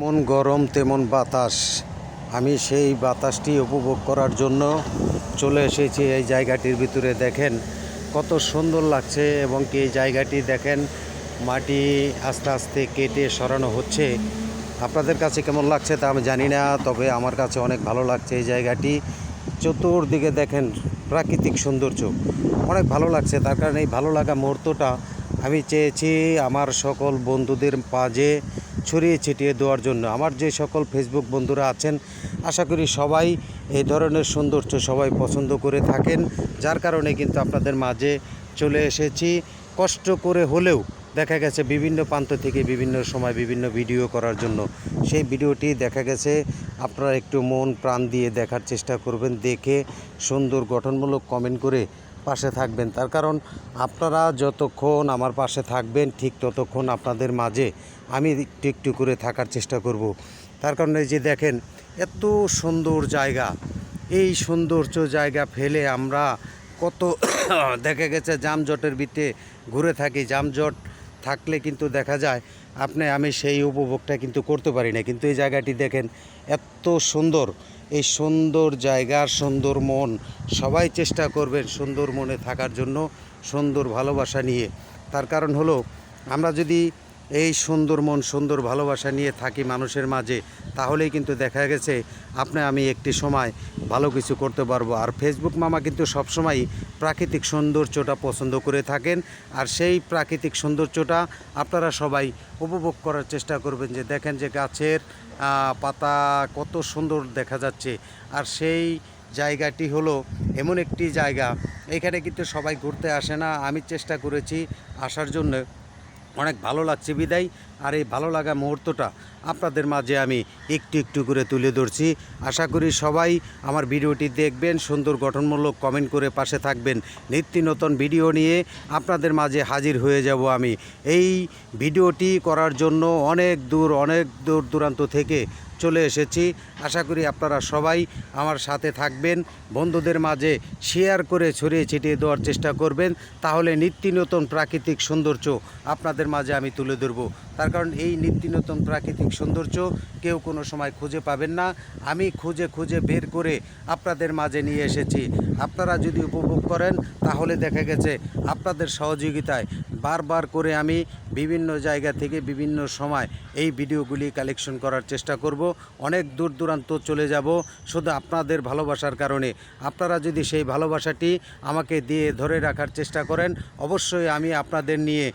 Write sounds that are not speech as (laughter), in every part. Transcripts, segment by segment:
যেমন গরম, তেমন বাতাস। আমি সেই বাতাসটি উপভোগ করার জন্য চলে এসেছি এই জায়গাটির ভিতরে। দেখেন কত সুন্দর লাগছে এবং কি এই জায়গাটি দেখেন মাটি আস্তে আস্তে কেটে সরানো হচ্ছে। আপনাদের কাছে কেমন লাগছে তা আমি জানি না, তবে আমার কাছে অনেক ভালো লাগছে এই জায়গাটি। চতুর্দিকে দেখেন প্রাকৃতিক সৌন্দর্য। অনেক ভালো লাগছে, তার কারণে এই ভালো লাগা মুহূর্তটা আমি চেয়েছি আমার সকল বন্ধুদের মাঝে ছড়িয়ে ছিটিয়ে দেওয়ার জন্য। আমার যে সকল ফেসবুক বন্ধুরা আছেন, আশা করি সবাই এই ধরনের সৌন্দর্য সবাই পছন্দ করে থাকেন, যার কারণে কিন্তু আপনাদের মাঝে চলে এসেছি। কষ্ট করে হলেও দেখা গেছে বিভিন্ন প্রান্ত থেকে বিভিন্ন সময় বিভিন্ন ভিডিও করার জন্য। সেই ভিডিওটি দেখা গেছে, আপনারা একটু মন প্রাণ দিয়ে দেখার চেষ্টা করবেন, দেখে সুন্দর গঠনমূলক কমেন্ট করে পাশে থাকবেন। তার কারণ আপনারা যতক্ষণ আমার পাশে থাকবেন, ঠিক ততক্ষণ আপনাদের মাঝে আমি একটু একটু করে থাকার চেষ্টা করব। তার কারণে যে দেখেন, এত সুন্দর জায়গা। এই সৌন্দর্য জায়গা ফেলে আমরা কত (coughs) দেখা গেছে যানজটের ভিতরে ঘুরে থাকি। যানজট থাকলে কিন্তু দেখা যায়, আপনি আমি সেই উপভোগটা কিন্তু করতে পারি না। কিন্তু এই জায়গাটি দেখেন, এত সুন্দর। এই সুন্দর জায়গার সুন্দর মন, সবাই চেষ্টা করবেন সুন্দর মনে থাকার জন্য, সুন্দর ভালোবাসা নিয়ে। তার কারণ হলো, আমরা যদি এই সুন্দর মন, সুন্দর ভালোবাসা নিয়ে থাকি মানুষের মাঝে, তাহলেই কিন্তু দেখা গেছে আপনি আমি একটি সময় ভালো কিছু করতে পারব। আর ফেসবুক মামা কিন্তু সবসময় প্রাকৃতিক সৌন্দর্যটা পছন্দ করে থাকেন। আর সেই প্রাকৃতিক সৌন্দর্যটা আপনারা সবাই উপভোগ করার চেষ্টা করবেন যে দেখেন যে গাছের পাতা কত সুন্দর দেখা যাচ্ছে। আর সেই জায়গাটি হলো এমন একটি জায়গা, এখানে কিন্তু সবাই ঘুরতে আসে না। আমি চেষ্টা করেছি আসার জন্য। অনেক ভালো লাগছে বিদায়। আর এই ভালো লাগা মুহূর্তটা আপনাদের মাঝে আমি একটু একটু করে তুলে ধরছি। আশা করি সবাই আমার ভিডিওটি দেখবেন, সুন্দর গঠনমূলক কমেন্ট করে পাশে থাকবেন। নিত্য নতুন ভিডিও নিয়ে আপনাদের মাঝে হাজির হয়ে যাব আমি। এই ভিডিওটি করার জন্য অনেক দূর অনেক দূর দূরান্ত থেকে চলে এসেছি। আশা করি আপনারা সবাই আমার সাথে থাকবেন। বন্ধুদের মাঝে শেয়ার করে ছড়িয়ে ছিটিয়ে দেওয়ার চেষ্টা করবেন। তাহলে নিত্য নতুন প্রাকৃতিক সৌন্দর্য আপনাদের মাঝে আমি তুলে ধরবো। তার কারণ এই নিত্য নতুন প্রাকৃতিক সৌন্দর্য কেউ কোনো সময় খুঁজে পাবেন না। আমি খুঁজে খুঁজে বের করে আপনাদের মাঝে নিয়ে এসেছি। আপনারা যদি উপভোগ করেন, তাহলে দেখা গেছে আপনাদের সহযোগিতায় বারবার করে আমি বিভিন্ন জায়গা থেকে বিভিন্ন সময় এই ভিডিওগুলি কালেকশন করার চেষ্টা করব। অনেক দূর দূরান্ত চলে যাব শুধু আপনাদের ভালোবাসার কারণে। আপনারা যদি সেই ভালোবাসাটি আমাকে দিয়ে ধরে রাখার চেষ্টা করেন, অবশ্যই আমি আপনাদের নিয়ে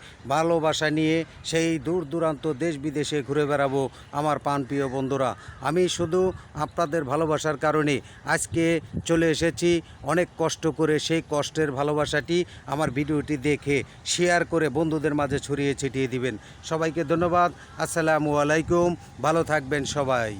ভালোবাসা নিয়ে সেই দূর দূরান্ত দেশ বিদেশে ঘুরে বেড়াবো আমার প্রাণপ্রিয় বন্ধুরা। আমি শুধু আপনাদের ভালোবাসার কারণে আজকে চলে এসেছি। অনেক কষ্ট করে সেই কষ্টের ভালোবাসাটি আমার ভিডিওটি দেখে শেয়ার করে বন্ধুদের মাঝে ছড়িয়ে ছিটিয়ে দিবেন। সবাইকে ধন্যবাদ। আসসালামু আলাইকুম। ভালো থাকবেন সবাই।